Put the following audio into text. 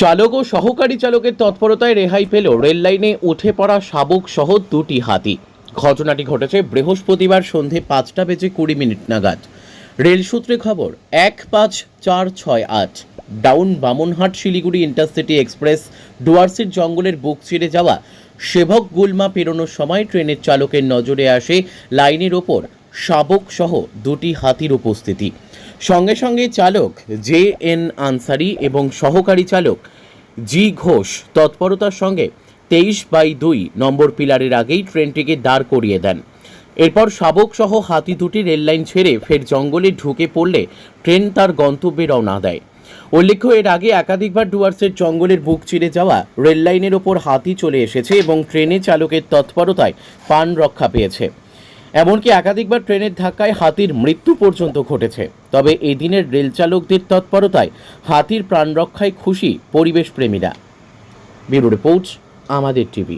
চালক ও সহকারী চালকের তৎপরতায় রেহাই পেল রেল লাইনে উঠে পড়া শাবক সহ দুটি হাতি। ঘটনাটি ঘটেছে বৃহস্পতিবার সন্ধে পাঁচটা বেজে কুড়ি মিনিট নাগাদ। রেল সূত্রে খবর, এক পাঁচ চার ছয় আট, down Bamanhat Siliguri intercity express, ডুয়ার্সের জঙ্গলের বুক চিরে যাওয়া, সেবক গুলমা পেরোনোর সময় ট্রেনের চালকের নজরে আসে লাইনের ওপর শাবক সহ দুটি হাতির উপস্থিতি। সঙ্গে সঙ্গে চালক জে এন আনসারি এবং সহকারী চালক জি ঘোষ তৎপরতার সঙ্গে তেইশ বাই দুই নম্বর পিলারের আগেই ট্রেনটিকে দাঁড় করিয়ে দেন। এরপর শাবক সহ হাতি দুটি রেললাইন ছেড়ে ফের জঙ্গলে ঢুকে পড়লে ট্রেন তার গন্তব্যে রওনা দেয়। উল্লেখ্য, এর আগে একাধিকবার ডুয়ার্সের জঙ্গলের বুক চিরে যাওয়া রেললাইনের ওপর হাতি চলে এসেছে এবং ট্রেনে চালকের তৎপরতায় পান রক্ষা পেয়েছে। এমনকি একাধিকবার ট্রেনের ধাক্কায় হাতির মৃত্যু পর্যন্ত ঘটেছে। তবে এদিনের রেল চালকদের তৎপরতায় হাতির প্রাণ রক্ষায় খুশি পরিবেশ প্রেমীরা ব্যুরো রিপোর্ট, আমাদের টিভি।